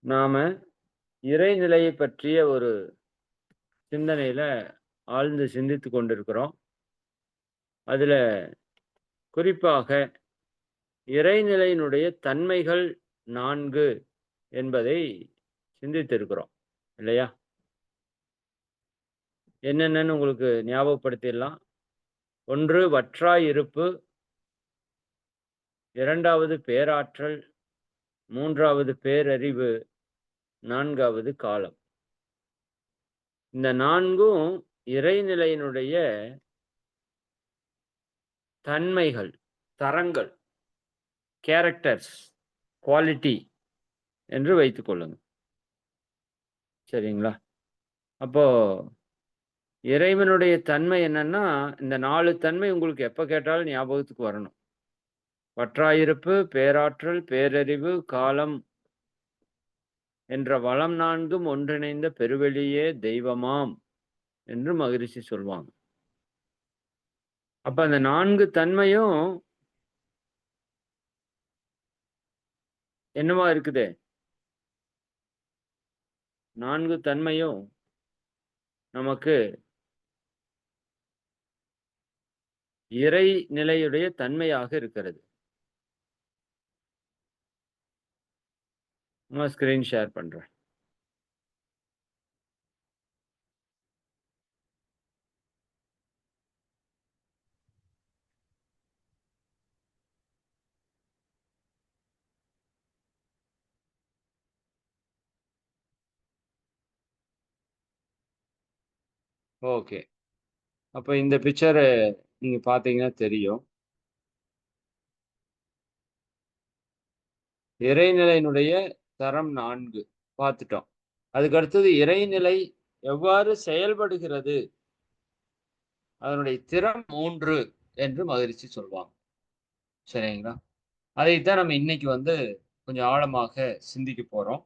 நாம இறைநிலையை பற்றிய ஒரு சிந்தனையில ஆழ்ந்து சிந்தித்து கொண்டிருக்கிறோம். அதுல குறிப்பாக இறைநிலையினுடைய தன்மைகள் நான்கு என்பதை சிந்தித்திருக்கிறோம். இல்லையா? என்னென்னு உங்களுக்கு ஞாபகப்படுத்திடலாம். ஒன்று வற்றாய் இருப்பு. இரண்டாவது பேராற்றல். மூன்றாவது பேரறிவு. நான்காவது காலம். இந்த நான்கும் இறைநிலையினுடைய தன்மைகள், தரங்கள். கேரக்டர்ஸ், குவாலிட்டி என்று வைத்து கொள்ளுங்க. சரிங்களா? அப்போ இறைவனுடைய தன்மை என்னன்னா, இந்த நாலு தன்மை உங்களுக்கு எப்போ கேட்டாலும் ஞாபகத்துக்கு வரணும். வற்றாயிருப்பு, பேராற்றல், பேரறிவு, காலம் என்ற வளம் நான்கும் ஒன்றிணைந்த பெருவெளியே தெய்வமாம் என்று மகரிஷி சொல்வாங்க. அப்ப அந்த நான்கு தன்மையும் என்னவா இருக்குது? நான்கு தன்மையும் நமக்கு இறை நிலையுடைய தன்மையாக இருக்கிறது. நான் ஸ்க்ரீன் ஷேர் பண்ணுறேன் ஓகே. அப்போ இந்த பிக்சரை நீங்கள் பார்த்தீங்கன்னா தெரியும். இறைநிலையினுடைய தரம் நான்கு பார்த்துட்டோம். அதுக்கு அடுத்தது இறைநிலை எவ்வாறு செயல்படுகிறது? அதனுடைய திறம் மூன்று என்று மகிழ்ச்சி சொல்வாங்க. சரிங்களா? அதைத்தான் நம்ம இன்னைக்கு வந்து கொஞ்சம் ஆழமாக சிந்திக்க போறோம்.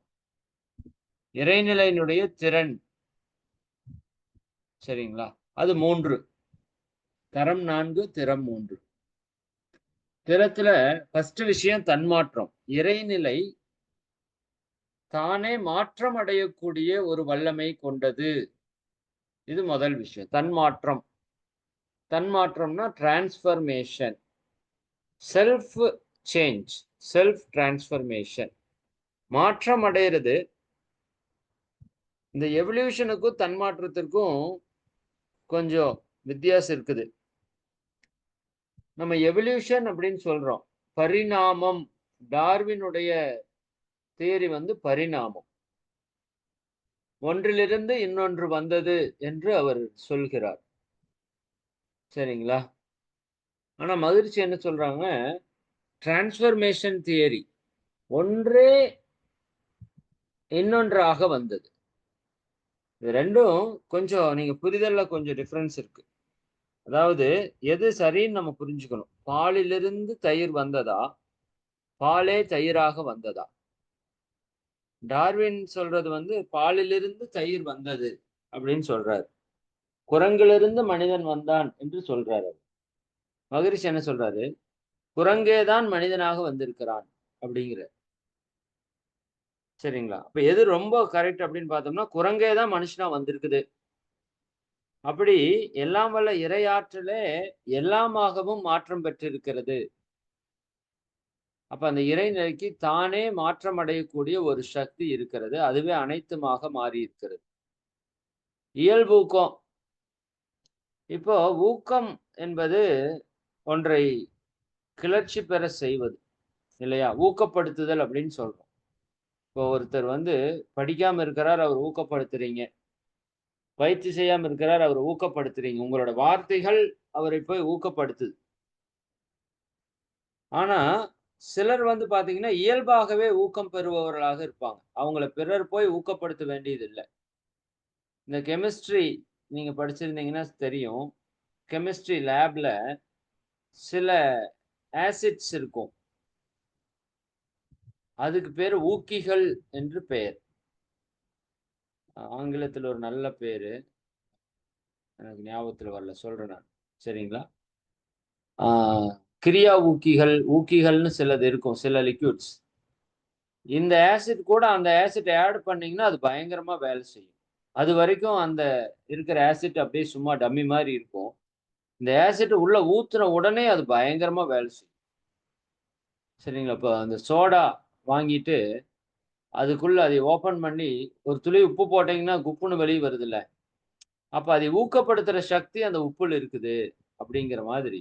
இறைநிலையினுடைய திறன் சரிங்களா? அது மூன்று தரம் நான்கு திறம் மூன்று திறத்துல ஃபர்ஸ்ட் விஷயம் தன்மாற்றம். இறைநிலை தானே மாற்றம் அடையக்கூடிய ஒரு வல்லமை கொண்டது. இது முதல் விஷயம். தன்மாற்றம். தன்மாற்றம்னா transformation. Self change. Self transformation. மாற்றம் அடைகிறது இந்த எவல்யூஷனுக்கும் தன்மாற்றத்திற்கும் கொஞ்சம் வித்தியாசம் இருக்குது. நம்ம எவல்யூஷன் அப்படின்னு சொல்றோம். பரிணாமம் டார்வினுடைய தியரி வந்து பரிணாமம். ஒன்றிலிருந்து இன்னொன்று வந்தது என்று அவர் சொல்கிறார். சரிங்களா? ஆனா மகிழ்ச்சி என்ன சொல்றாங்க? Transformation theory. ஒன்றே இன்னொன்றாக வந்தது. இது ரெண்டும் கொஞ்சம் நீங்க புரிதல்ல கொஞ்சம் டிஃப்ரென்ஸ் இருக்கு. அதாவது எது சரின்னு நம்ம புரிஞ்சுக்கணும். பாலிலிருந்து தயிர் வந்ததா? பாலே தயிராக வந்ததா? டார்வின் சொல்றது வந்து பாலிலிருந்து தயிர் வந்தது அப்படின்னு சொல்றாரு. குரங்கிலிருந்து மனிதன் வந்தான் என்று சொல்றாரு. மகரிஷி என்ன சொல்றாரு? குரங்கே தான் மனிதனாக வந்திருக்கிறான் அப்படிங்கிற சரிங்களா? அப்ப எது ரொம்ப கரெக்ட் அப்படின்னு பார்த்தோம்னா, குரங்கே தான் மனுஷனா வந்திருக்குது. அப்படி எல்லாம் வல்ல இறையாற்றலே எல்லாமாகவும் மாற்றம் பெற்றிருக்கிறது. அப்ப அந்த இறைநிலைக்கு தானே மாற்றம் அடையக்கூடிய ஒரு சக்தி இருக்கிறது. அதுவே அனைத்துமாக மாறி இருக்கிறது. இயல்பூக்கம். இப்போ ஊக்கம் என்பது ஒன்றை கிளர்ச்சி பெற செய்வது. இல்லையா? ஊக்கப்படுத்துதல் அப்படின்னு சொல்றோம். இப்போ ஒருத்தர் வந்து படிக்காம இருக்கிறார், அவர் ஊக்கப்படுத்துறீங்க. பயிற்சி செய்யாம இருக்கிறார், அவர் ஊக்கப்படுத்துறீங்க. உங்களோட வார்த்தைகள் அவரை போய் ஊக்கப்படுத்துது. ஆனா, சிலர் வந்து பார்த்தீங்கன்னா, இயல்பாகவே ஊக்கம் பெறுபவர்களாக இருப்பாங்க. அவங்கள பிறர் போய் ஊக்கப்படுத்த வேண்டியது இல்லை இந்த கெமிஸ்ட்ரி நீங்க படிச்சிருந்தீங்கன்னா தெரியும். கெமிஸ்ட்ரி லேப்ல சில ஆசிட்ஸ் இருக்கும். அதுக்கு பேர் ஊக்கிகள் என்று பெயர். ஆங்கிலத்தில் ஒரு நல்ல பேர் எனக்கு ஞாபகத்தில் வரல. சொல்கிறேன் நான். சரிங்களா? கிரியா ஊக்கிகள், ஊக்கிகள்னு சிலது இருக்கும். சில லிக்யூட்ஸ் இந்த ஆசிட் கூட அந்த ஆசிட் ஆட் பண்ணிங்கன்னா அது பயங்கரமாக வேலை செய்யும். அது வரைக்கும் அந்த இருக்கிற ஆசிட் அப்படியே சும்மா டம்மி மாதிரி இருக்கும். இந்த ஆசிட் உள்ள ஊத்துன உடனே அது பயங்கரமாக வேலை செய்யும். சரிங்களா? இப்போ அந்த சோடா வாங்கிட்டு அதுக்குள்ளே அதை ஓப்பன் பண்ணி ஒரு துளி உப்பு போட்டிங்கன்னா குப்புன்னு வெளியே வருது அப்போ அதை ஊக்கப்படுத்துகிற சக்தி அந்த உப்புல இருக்குது அப்படிங்கிற மாதிரி.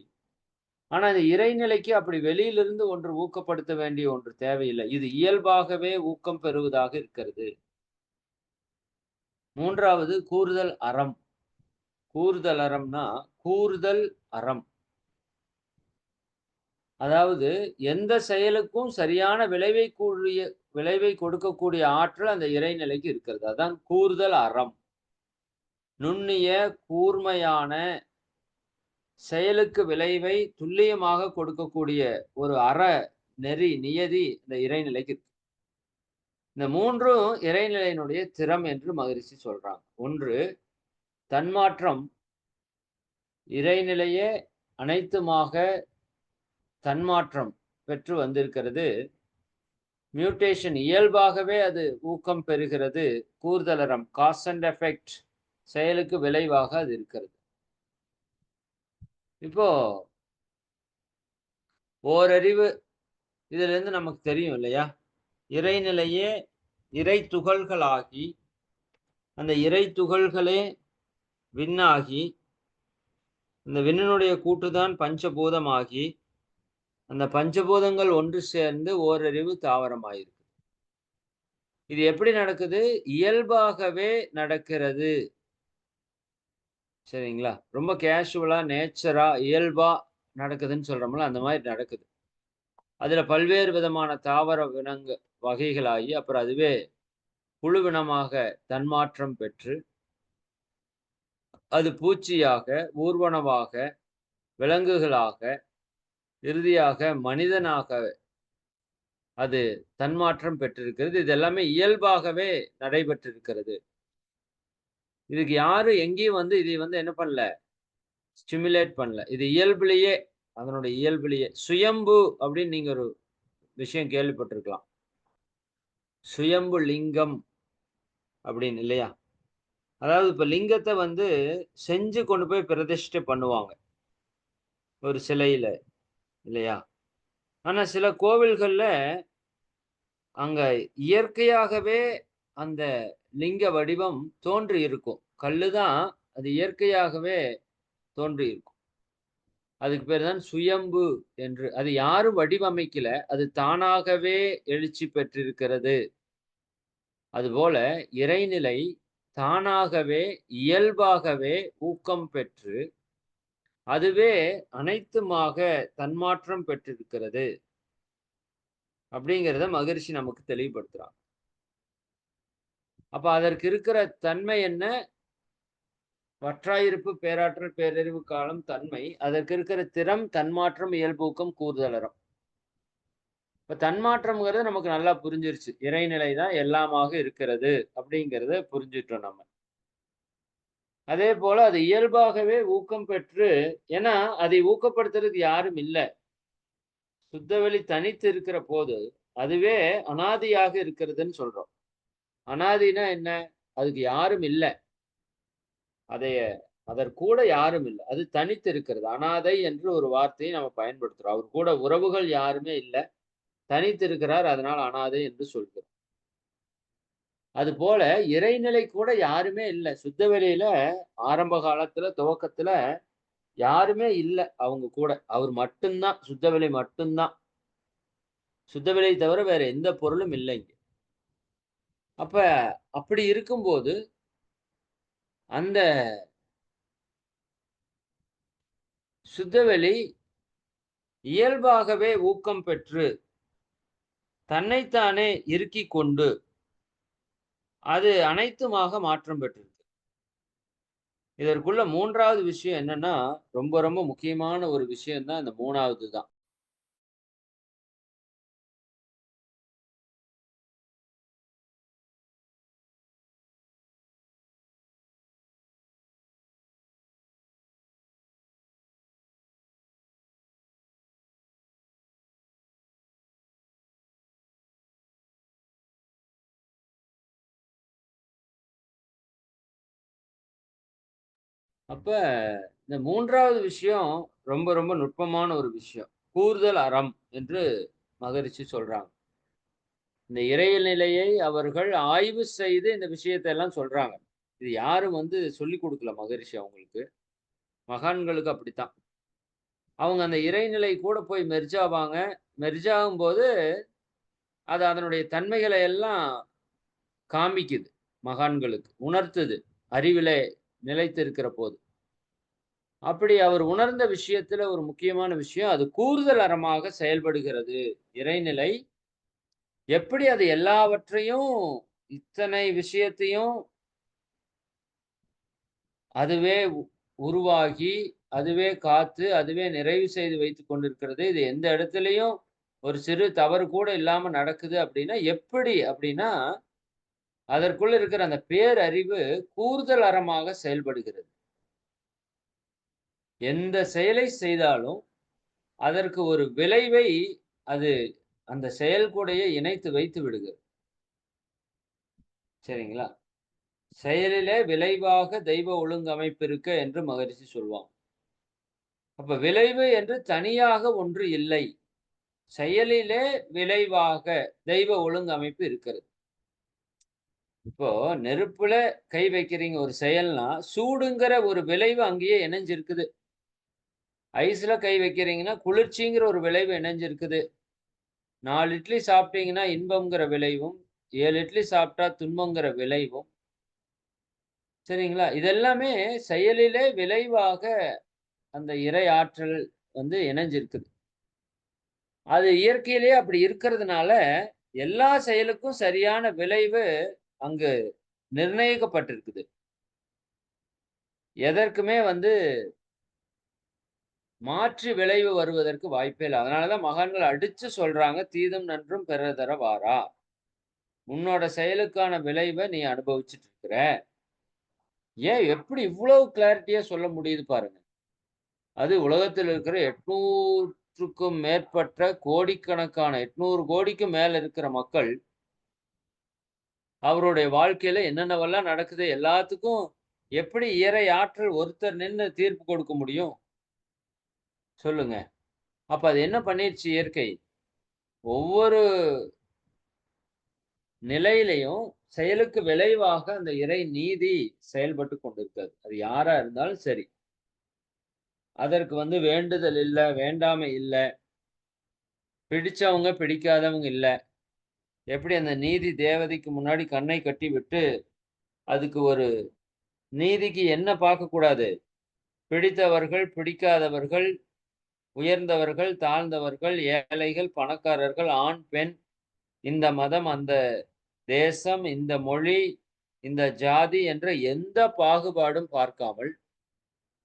ஆனா இந்த இறைநிலைக்கு அப்படி வெளியிலிருந்து ஒன்று ஊக்கப்படுத்த வேண்டிய ஒன்று தேவையில்லை. இது இயல்பாகவே ஊக்கம் பெறுவதாக இருக்கிறது. மூன்றாவது கூறுதல் அறம். கூறுதல் அறம்னா கூறுதல் அறம். அதாவது எந்த செயலுக்கும் சரியான விளைவை கூடிய விளைவை கொடுக்கக்கூடிய ஆற்றல் அந்த இறைநிலைக்கு இருக்கிறது. அதான் கூறுதல் அறம். நுண்ணிய கூர்மையான செயலுக்கு விளைவை துல்லியமாக கொடுக்கக்கூடிய ஒரு அற நெறி நியதி இந்த இறைநிலைக்கு இருக்கு. இந்த மூன்றும் இறைநிலையினுடைய திறம் என்று மகரிஷி சொல்றாங்க. ஒன்று தன்மாற்றம். இறைநிலையே அனைத்துமாக தன்மாற்றம் பெற்று வந்திருக்கிறது. மியூட்டேஷன் இயல்பாகவே அது ஊக்கம் பெறுகிறது. கூர்தலரம் காஸ் அண்ட் எஃபெக்ட் செயலுக்கு விளைவாக அது இருக்கிறது. இப்போ ஓரறிவு இதுல இருந்து நமக்கு தெரியும் இல்லையா? இறைநிலையே இறை துகள்களாகி அந்த இறை துகள்களே விண்ணாகி அந்த விண்ணினுடைய கூட்டுதான் பஞ்சபூதமாகி அந்த பஞ்சபூதங்கள் ஒன்று சேர்ந்து ஓரறிவு தாவரமாயிருக்கு இது எப்படி நடக்குது? இயல்பாகவே நடக்கிறது. சரிங்களா? ரொம்ப கேஷுவலாக நேச்சராக இயல்பாக நடக்குதுன்னு சொல்றோம்ல அந்த மாதிரி நடக்குது. அதில் பல்வேறு விதமான தாவர வினங்கு வகைகளாகி அப்புறம் அதுவே புழுவினமாக தன்மாற்றம் பெற்று அது பூச்சியாக ஊர்வனவாக விலங்குகளாக இறுதியாக மனிதனாக அது தன்மாற்றம் பெற்றிருக்கிறது. இது எல்லாமே இயல்பாகவே நடைபெற்றிருக்கிறது. இதுக்கு யாரும் எங்கேயும் வந்து இதை வந்து என்ன பண்ணல? ஸ்டிமுலேட் பண்ணல. இது இயல்புலேயே அதனுடைய இயல்புலேயே சுயம்பு அப்படின்னு நீங்க ஒரு விஷயம் கேள்விப்பட்டிருக்கலாம். சுயம்பு லிங்கம் அப்படின்னு இல்லையா? அதாவது இப்போ லிங்கத்தை வந்து செஞ்சு கொண்டு போய் பிரதிஷ்டை பண்ணுவாங்க. ஒரு சிலையில இல்லையா? ஆனால் சில கோவில்களில் அங்க இயற்கையாகவே அந்த லிங்க வடிவம் தோன்றி இருக்கும் கல்லுதான் அது இயற்கையாகவே தோன்றியிருக்கும். அதுக்கு பேர் தான் சுயம்பு என்று. அது யாரும் வடிவமைக்கல. அது தானாகவே எழுச்சி பெற்றிருக்கிறது. அதுபோல இறைநிலை தானாகவே இயல்பாகவே ஊக்கம் பெற்று அதுவே அனைத்துமாக தன்மாற்றம் பெற்றிருக்கிறது. அப்படிங்கிறத மகிழ்ச்சி நமக்கு தெளிவுபடுத்துறாங்க அப்ப அதற்கு இருக்கிற தன்மை என்ன? வற்றாயிருப்பு பேராற்றல் பேரறிவு காலம் தன்மை. அதற்கு இருக்கிற திறம் தன்மாற்றம் இயல்பூக்கம் கூறுதலரம் இப்ப தன்மாற்றம்ங்கிறது நமக்கு நல்லா புரிஞ்சிருச்சு. இறைநிலை தான் எல்லாமாக இருக்கிறது அப்படிங்கிறத புரிஞ்சிட்டோம் நம்ம. அதே போல அது இயல்பாகவே ஊக்கம் பெற்று ஏன்னா அதை ஊக்கப்படுத்துறதுக்கு யாரும் இல்லை. சுத்தவெளி தனித்து இருக்கிற போது அதுவே அனாதியாக இருக்கிறதுன்னு சொல்றோம். அனாதினா என்ன? அதுக்கு யாரும் இல்லை. அதைய அதற்கூட யாரும் இல்லை. அது தனித்து இருக்கிறது. அனாதை என்று ஒரு வார்த்தையை நம்ம பயன்படுத்துறோம். அவர் கூட உறவுகள் யாருமே இல்லை. தனித்து இருக்கிறார். அதனால் அனாதை என்று சொல்கிறோம். அது போல இறைநிலை கூட யாருமே இல்லை. சுத்த வெளியில ஆரம்ப காலத்துல துவக்கத்துல யாருமே இல்லை அவங்க கூட. அவர் மட்டும்தான். சுத்தவெளி மட்டும்தான். விலையை தவிர வேற எந்த பொருளும் இல்லைங்க அப்ப அப்படி இருக்கும்போது அந்த சுத்தவெளி இயல்பாகவே ஊக்கம் பெற்று தன்னைத்தானே இறுக்கி கொண்டு அது அனைத்துமாக மாற்றம் பெற்றிருக்கு. இதற்குள்ள மூன்றாவது விஷயம் என்னன்னா ரொம்ப ரொம்ப முக்கியமான ஒரு விஷயம் தான் இந்த மூணாவது தான் அப்ப இந்த மூன்றாவது விஷயம் ரொம்ப ரொம்ப நுட்பமான ஒரு விஷயம். கூறுதல் அறம் என்று மகரிஷி சொல்றாங்க. இந்த இறைநிலையை அவர்கள் ஆய்வு செய்து இந்த விஷயத்தை எல்லாம் சொல்றாங்க. இது யாரும் வந்து சொல்லிக் கொடுக்கல மகரிஷி அவங்களுக்கு. மகான்களுக்கு அப்படித்தான். அவங்க அந்த இறைநிலை கூட போய் மெர்ஜாவாங்க மெர்ஜாகும் போது அது அதனுடைய தன்மைகளை எல்லாம் காமிக்குது மகான்களுக்கு. உணர்த்துது. அறிவிலே நிலைத்திருக்கிற போது. அப்படி அவர் உணர்ந்த விஷயத்துல ஒரு முக்கியமான விஷயம், அது கூறுதல் அறமாக செயல்படுகிறது. இறைநிலை எப்படி அது எல்லாவற்றையும் இத்தனை விஷயத்தையும் அதுவே உருவாகி, அதுவே காத்து, அதுவே நிறைவு செய்து வைத்துக் கொண்டிருக்கிறது. இது எந்த இடத்துலையும் ஒரு சிறு தவறு கூட இல்லாம நடக்குது அப்படின்னா, எப்படி அப்படின்னா, அதற்குள்ள இருக்கிற அந்த பேரறிவு கூறுதல் அறமாக செயல்படுகிறது. எந்த செயலை செய்தாலும், அதற்கு ஒரு விளைவை அது அந்த செயல்கூடையே இணைத்து வைத்து விடுகிறது. சரிங்களா? செயலிலே விளைவாக தெய்வ ஒழுங்கமைப்பு இருக்க என்று மகரிஷி சொல்வான் அப்ப விளைவு என்று தனியாக ஒன்று இல்லை. செயலிலே விளைவாக தெய்வ ஒழுங்கமைப்பு இருக்கிறது. இப்போ நெருப்புல கை வைக்கிறீங்க ஒரு செயல்னா, சூடுங்கிற ஒரு விளைவு அங்கேயே இணைஞ்சிருக்குது. ஐஸ்ல கை வைக்கிறீங்கன்னா, குளிர்ச்சிங்கிற ஒரு விளைவு இணைஞ்சிருக்குது. நாலு இட்லி சாப்பிட்டீங்கன்னா, இன்பங்கிற விளைவும், ஏழு இட்லி சாப்பிட்டா துன்பங்கிற விளைவும் சரிங்களா? இதெல்லாமே செயலிலே விளைவாக அந்த இறை ஆற்றல் வந்து இணைஞ்சிருக்குது. அது இயற்கையிலேயே அப்படி இருக்கிறதுனால, எல்லா செயலுக்கும் சரியான விளைவு அங்கு நிர்ணயிக்கப்பட்டிருக்குது. எதற்குமே வந்து மாற்று விளைவு வருவதற்கு வாய்ப்பே இல்லை அதனாலதான் மகான்கள் அடிச்சு சொல்றாங்க, "தீதும் நன்றும் பிறர் தர வாரா." உன்னோட செயலுக்கான விளைவை நீ அனுபவிச்சுட்டு இருக்கிற. ஏன் எப்படி இவ்வளவு கிளாரிட்டியா சொல்ல முடியுது பாருங்க. அது உலகத்தில் இருக்கிற 800க்கும் மேற்பட்ட கோடிக்கணக்கான 800 கோடிக்கும் மேல இருக்கிற மக்கள் அவருடைய வாழ்க்கையில என்னென்னவெல்லாம் நடக்குது எல்லாத்துக்கும் எப்படி இறை ஆற்றல் ஒருத்தர் நின்று தீர்ப்பு கொடுக்க முடியும்? சொல்லுங்க. அப்ப அது என்ன பண்ணிருச்சு இயற்கை? ஒவ்வொரு நிலையிலையும் செயலுக்கு விளைவாக அந்த இறை நீதி செயல்பட்டு கொண்டிருக்கிறது. அது யாரா இருந்தாலும் சரி. அதற்கு வந்து வேண்டுதல் இல்ல, வேண்டாமை இல்லை பிடிச்சவங்க, பிடிக்காதவங்க இல்ல. எப்படி அந்த நீதி தேவதைக்கு முன்னாடி கண்ணை கட்டி விட்டு அதுக்கு ஒரு நீதிக்கு என்ன பார்க்கக்கூடாது? பிடித்தவர்கள், பிடிக்காதவர்கள், உயர்ந்தவர்கள், தாழ்ந்தவர்கள், ஏழைகள், பணக்காரர்கள், ஆண், பெண், இந்த மதம், அந்த தேசம், இந்த மொழி, இந்த ஜாதி என்ற எந்த பாகுபாடும் பார்க்காமல்,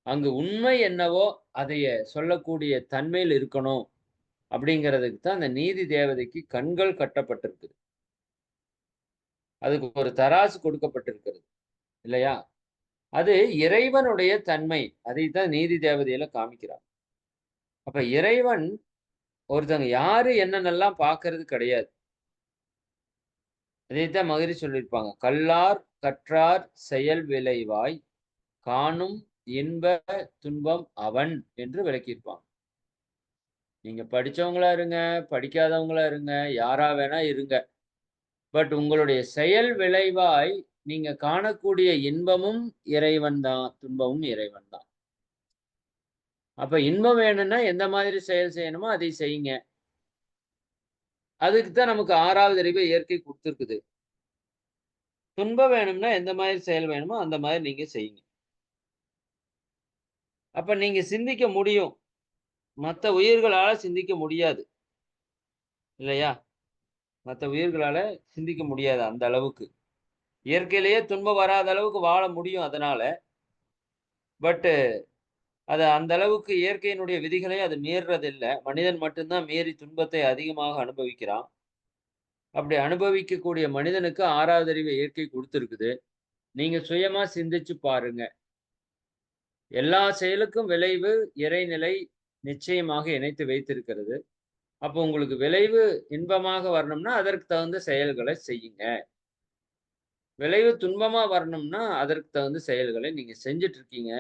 அங்கு உண்மை என்னவோ அதைய சொல்லக்கூடிய தன்மையில் இருக்கணும். அப்படிங்கிறதுக்கு தான் அந்த நீதி தேவதைக்கு கண்கள் கட்டப்பட்டிருக்குது. அதுக்கு ஒரு தராசு கொடுக்கப்பட்டிருக்கிறது. இல்லையா? அது இறைவனுடைய தன்மை. அதை தான் நீதி தேவதையில காமிக்கிறார். அப்ப இறைவன் ஒருத்தங்க யாரு என்னென்னலாம் பார்க்கறது கிடையாது. இதைத்தான் மகிரி சொல்லியிருப்பாங்க. "கல்லார் கற்றார் செயல் விளைவாய் காணும் இன்ப துன்பம் அவன்" என்று விளக்கியிருப்பாங்க. நீங்க படிச்சவங்களா இருங்க, படிக்காதவங்களா இருங்க, யாரா வேணா இருங்க. பட் உங்களுடைய செயல் விளைவாய் நீங்க காணக்கூடிய இன்பமும் இறைவன் தான், துன்பமும் இறைவன் தான். அப்ப இன்பம் வேணும்னா எந்த மாதிரி செயல் செய்யணுமோ அதை செய்யுங்க. அதுக்கு தான் நமக்கு ஆறாவது அறிவை இயற்கை கொடுத்துருக்குது துன்பம் வேணும்னா எந்த மாதிரி செயல் வேணுமோ அந்த மாதிரி நீங்க செய்யுங்க. அப்ப நீங்க சிந்திக்க முடியும். மற்ற உயிர்களால சிந்திக்க முடியாது. இல்லையா? மற்ற உயிர்களால சிந்திக்க முடியாது அந்த அளவுக்கு. இயற்கையிலேயே துன்பம் வராத அளவுக்கு வாழ முடியும் அதனால. பட்டு அது அந்த அளவுக்கு இயற்கையினுடைய விதிகளை அது மீறுறதில்ல. மனிதன் மட்டும்தான் மீறி துன்பத்தை அதிகமாக அனுபவிக்கிறான். அப்படி அனுபவிக்கக்கூடிய மனிதனுக்கு ஆறாவது அறிவை இயற்கை கொடுத்துருக்குது நீங்க சுயமா சிந்திச்சு பாருங்க. எல்லா செயலுக்கும் விளைவு இறைநிலை நிச்சயமாக இணைத்து வைத்திருக்கிறது. அப்போ உங்களுக்கு விளைவு இன்பமாக வரணும்னா, அதற்கு தகுந்த செயல்களை செய்யுங்க. விளைவு துன்பமா வரணும்னா, அதற்கு தகுந்த செயல்களை நீங்க செஞ்சுட்டு இருக்கீங்க.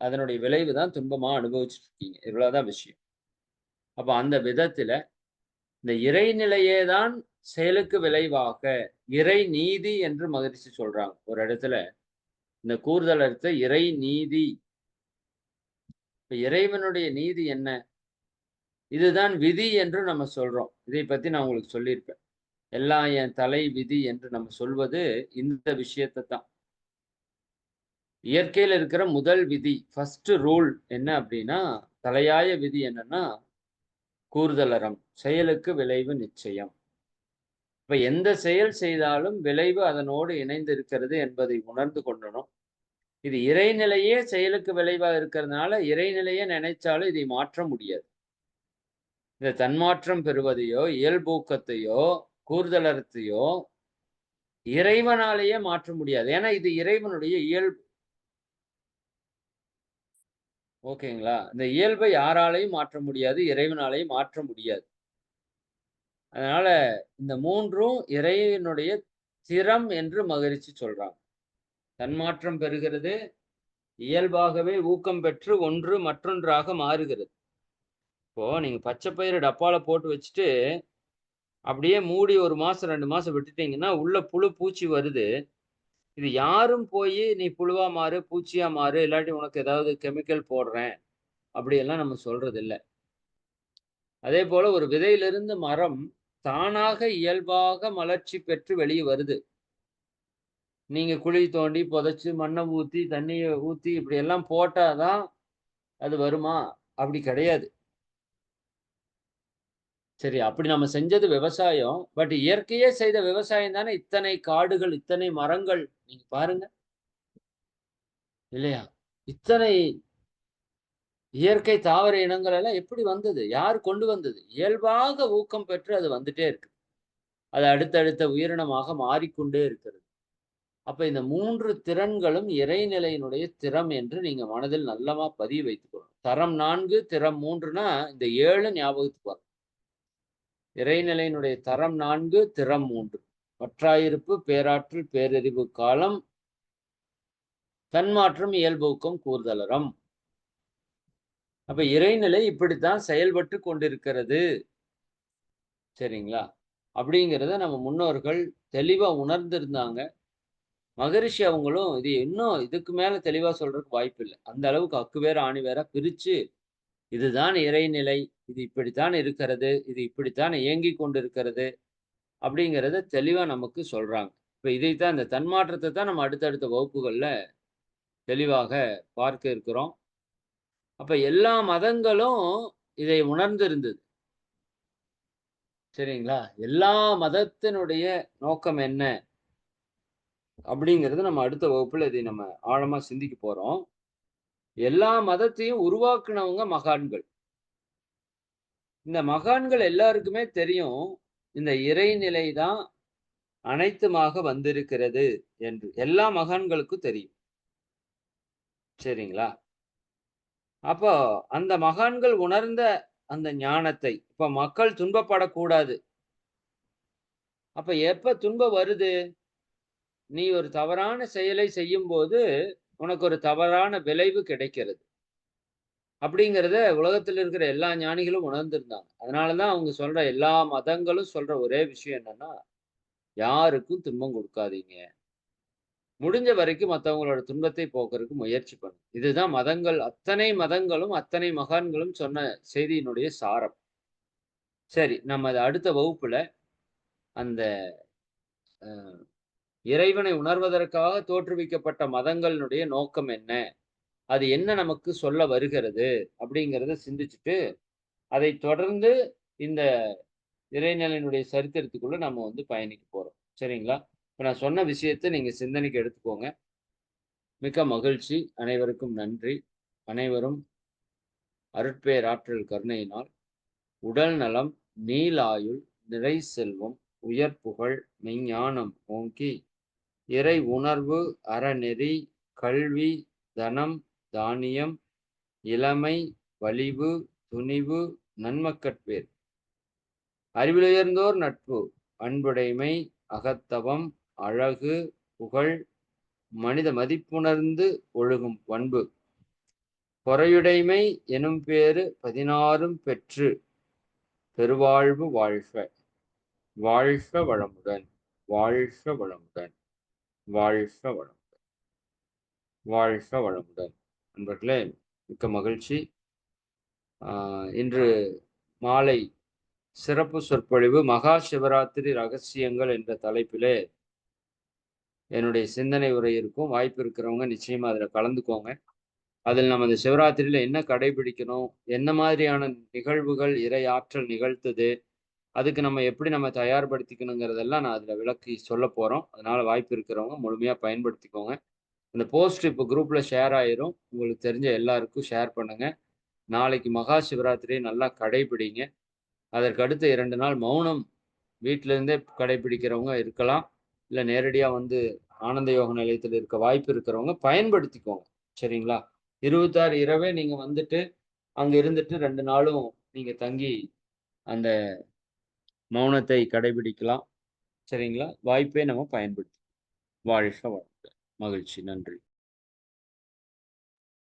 அதனுடைய விளைவு தான் துன்பமா அனுபவிச்சுட்டு இருக்கீங்க இவ்வளவுதான் விஷயம். அப்ப அந்த விதத்துல இந்த இறைநிலையே தான் செயலுக்கு விளைவாக இறை நீதி என்று மகிழ்ச்சி சொல்றாங்க. ஒரு இடத்துல இந்த கூறுதல் அர்த்த இறை நீதி. இப்ப இறைவனுடைய நீதி என்ன? இதுதான் விதி என்று நம்ம சொல்றோம். இதை பத்தி நான் உங்களுக்கு சொல்லியிருப்பேன். எல்லாம் என் தலை விதி என்று நம்ம சொல்வது இந்த விஷயத்தை தான். இயற்கையில் இருக்கிற முதல் விதி ஃபர்ஸ்ட் ரூல் என்ன அப்படின்னா தலையாய விதி என்னன்னா கூறுதலறம் செயலுக்கு விளைவு நிச்சயம். இப்ப எந்த செயல் செய்தாலும் விளைவு அதனோடு இணைந்து இருக்கிறது என்பதை உணர்ந்து கொண்டனும் இது இறைநிலையே செயலுக்கு விளைவா இருக்கிறதுனால இறைநிலையே நினைச்சாலும் இதை மாற்ற முடியாது. இந்த தன்மாற்றம் பெறுவதையோ இயல்பூக்கத்தையோ கூறுதலறத்தையோ இறைவனாலேயே மாற்ற முடியாது. ஏன்னா இது இறைவனுடைய இயல்பு. ஓகேங்களா? இந்த இயல்பை யாராலையும் மாற்ற முடியாது இறைவனாலையும் மாற்ற முடியாது. அதனால இந்த மூன்றும் இறைவனுடைய திறம் என்று மகிழ்ச்சி சொல்றாங்க. தன்மாற்றம் பெறுகிறது இயல்பாகவே ஊக்கம் பெற்று ஒன்று மற்றொன்றாக மாறுகிறது. இப்போ நீங்க பச்சை பயிறு டப்பால போட்டு வச்சுட்டு அப்படியே மூடி ஒரு மாசம் ரெண்டு மாசம் விட்டுட்டீங்கன்னா உள்ள புழு பூச்சி வருது. இது யாரும் போய் நீ புழுவா மாறு பூச்சியா மாறு இல்லாட்டி உனக்கு ஏதாவது கெமிக்கல் போடுறேன் அப்படியெல்லாம் நம்ம சொல்றது இல்லை அதே போல ஒரு விதையிலிருந்து மரம் தானாக இயல்பாக மலர்ச்சி பெற்று வெளியே வருது. நீங்க குழி தோண்டி புதைச்சு மண்ணை ஊத்தி தண்ணியை ஊத்தி இப்படி எல்லாம் போட்டாதான் அது வருமா? அப்படி கிடையாது. சரி அப்படி நம்ம செஞ்சது விவசாயம் பட் இயற்கையே செய்த விவசாயம் தானே? இத்தனை காடுகள் இத்தனை மரங்கள் நீங்க பாருங்க. இல்லையா? இத்தனை இயற்கை தாவர இனங்கள் எல்லாம் எப்படி வந்தது? யார் கொண்டு வந்தது? இயல்பாக ஊக்கம் பெற்று அது வந்துட்டே இருக்கு. அது அடுத்தடுத்த உயிரினமாக மாறிக்கொண்டே இருக்கிறது. அப்ப இந்த மூன்று திறன்களும் இறைநிலையினுடைய திறம் என்று நீங்க மனதில் நல்லமா பதிய வைத்துக்கணும் தரம் நான்கு திறம் மூன்றுனா இந்த ஏழு ஞாபகத்துக்கு வரும் இறைநிலையினுடைய தரம் நான்கு திறம் மூன்று. பற்றாயிருப்பு பேராற்றல் பேரறிவு காலம் தன்மாற்றம் இயல்பூக்கம் கூர்தலரம் அப்ப இறைநிலை இப்படித்தான் செயல்பட்டு கொண்டிருக்கிறது. சரிங்களா? அப்படிங்கிறத நம்ம முன்னோர்கள் தெளிவா உணர்ந்திருந்தாங்க. மகரிஷி அவங்களும் இது இன்னும் இதுக்கு மேல தெளிவா சொல்றதுக்கு வாய்ப்பு இல்லை அந்த அளவுக்கு அக்கு வேற ஆணி வேற பிரிச்சு இதுதான் இறைநிலை இது இப்படித்தான் இருக்கிறது இது இப்படித்தான் இயங்கி கொண்டிருக்கிறது அப்படிங்கிறத தெளிவா நமக்கு சொல்றாங்க. இப்போ இதைத்தான் இந்த தன்மாற்றத்தை தான் நம்ம அடுத்தடுத்த வகுப்புகளில் தெளிவாக பார்க்க இருக்கிறோம். அப்ப எல்லா மதங்களும் இதை உணர்ந்திருந்தது. சரிங்களா? எல்லா மதத்தினுடைய நோக்கம் என்ன அப்படிங்கிறது நம்ம அடுத்த வகுப்பில் இதை நம்ம ஆழமா சிந்திக்க போறோம். எல்லா மதத்தையும் உருவாக்குனவங்க மகான்கள். இந்த மகான்கள் எல்லாருக்குமே தெரியும் இந்த இறைநிலை தான் அனைத்துமாக வந்திருக்கிறது என்று. எல்லா மகான்களுக்கும் தெரியும். சரிங்களா? அப்போ அந்த மகான்கள் உணர்ந்த அந்த ஞானத்தை இப்ப மக்கள் துன்பப்படக்கூடாது. அப்ப எப்ப துன்பம் வருது? நீ ஒரு தவறான செயலை செய்யும் போது உனக்கு ஒரு தவறான விளைவு கிடைக்கிறது. அப்படிங்கிறத உலகத்தில் இருக்கிற எல்லா ஞானிகளும் உணர்ந்திருந்தாங்க. அதனாலதான் அவங்க சொல்ற எல்லா மதங்களும் சொல்ற ஒரே விஷயம் என்னன்னா யாருக்கும் துன்பம் கொடுக்காதீங்க. முடிஞ்ச வரைக்கும் மற்றவங்களோட துன்பத்தை போக்குறதுக்கு முயற்சி பண்ணும் இதுதான் மதங்கள் அத்தனை மதங்களும் அத்தனை மகான்களும் சொன்ன செய்தியினுடைய சாரம். சரி நம்ம அடுத்த வகுப்புல அந்த இறைவனை உணர்வதற்காக தோற்றுவிக்கப்பட்ட மதங்களினுடைய நோக்கம் என்ன? அது என்ன நமக்கு சொல்ல வருகிறது? அப்படிங்கிறத சிந்திச்சுட்டு அதை தொடர்ந்து இந்த இறைநிலையினுடைய சரித்திரத்துக்குள்ள நம்ம வந்து பயணிக்க போறோம். சரிங்களா? இப்போ நான் சொன்ன விஷயத்தை நீங்க சிந்தனைக்கு எடுத்துக்கோங்க. மிக்க மகிழ்ச்சி. அனைவருக்கும் நன்றி. அனைவரும் அருட்பேராற்றல் கருணையினால் உடல் நலம் நீலாயுள் நிறை செல்வம் உயர் புகழ் மெஞ்ஞானம் ஓங்கி இறை உணர்வு அறநெறி கல்வி தனம் தானியம் இளமை வலிவு துணிவு நன்மக்கட்பேர். அறிவிலுயர்ந்தோர் நட்பு அன்புடைமை அகத்தவம் அழகு புகழ் மனித மதிப்புணர்ந்து ஒழுகும் பண்பு. பொறையுடைமை எனும் பேரு பதினாறும் பெற்று பெருவாழ்வு வாழ்க வாழ்க வளமுடன் வாழ்க வளமுடன். வாழ்க வளமுடன். வாழ்க வளமுடன். நண்பர்களே மிக்க மகிழ்ச்சி. இன்று மாலை சிறப்பு சொற்பொழிவு மகா சிவராத்திரி ரகசியங்கள் என்ற தலைப்பிலே என்னுடைய சிந்தனை உரை இருக்கும். வாய்ப்பு இருக்கிறவங்க நிச்சயமா அதில் கலந்துக்கோங்க. அதில் நம்ம இந்த சிவராத்திரியில என்ன கடைபிடிக்கணும்? என்ன மாதிரியான நிகழ்வுகள் இறை ஆற்றல் நிகழ்த்துது? அதுக்கு நம்ம எப்படி நம்ம தயார்படுத்திக்கணுங்கிறதெல்லாம் நான் அதில் விளக்கி சொல்ல போகிறோம் அதனால் வாய்ப்பு இருக்கிறவங்க முழுமையாக பயன்படுத்திக்கோங்க. இந்த போஸ்ட் இப்போ குரூப்பில் ஷேர் ஆயிரும். உங்களுக்கு தெரிஞ்ச எல்லாருக்கும் ஷேர் பண்ணுங்கள் நாளைக்கு மகா சிவராத்திரியை நல்லா கடைபிடிங்க. அதற்கு அடுத்த இரண்டு நாள் மௌனம் வீட்டிலேருந்தே கடைபிடிக்கிறவங்க இருக்கலாம். இல்லை நேரடியாக வந்து ஆனந்த யோக நிலையத்தில் இருக்க வாய்ப்பு இருக்கிறவங்க பயன்படுத்திக்கோங்க. சரிங்களா? இருபத்தாறு இரவே நீங்கள் வந்துட்டு அங்கே இருந்துட்டு ரெண்டு நாளும் நீங்கள் தங்கி அந்த மௌனத்தை கடைபிடிக்கலாம். சரிங்களா? வாய்ப்பே நம்ம பயன்படுத்தி வாழ்க வாழ்க மகிழ்ச்சி. நன்றி.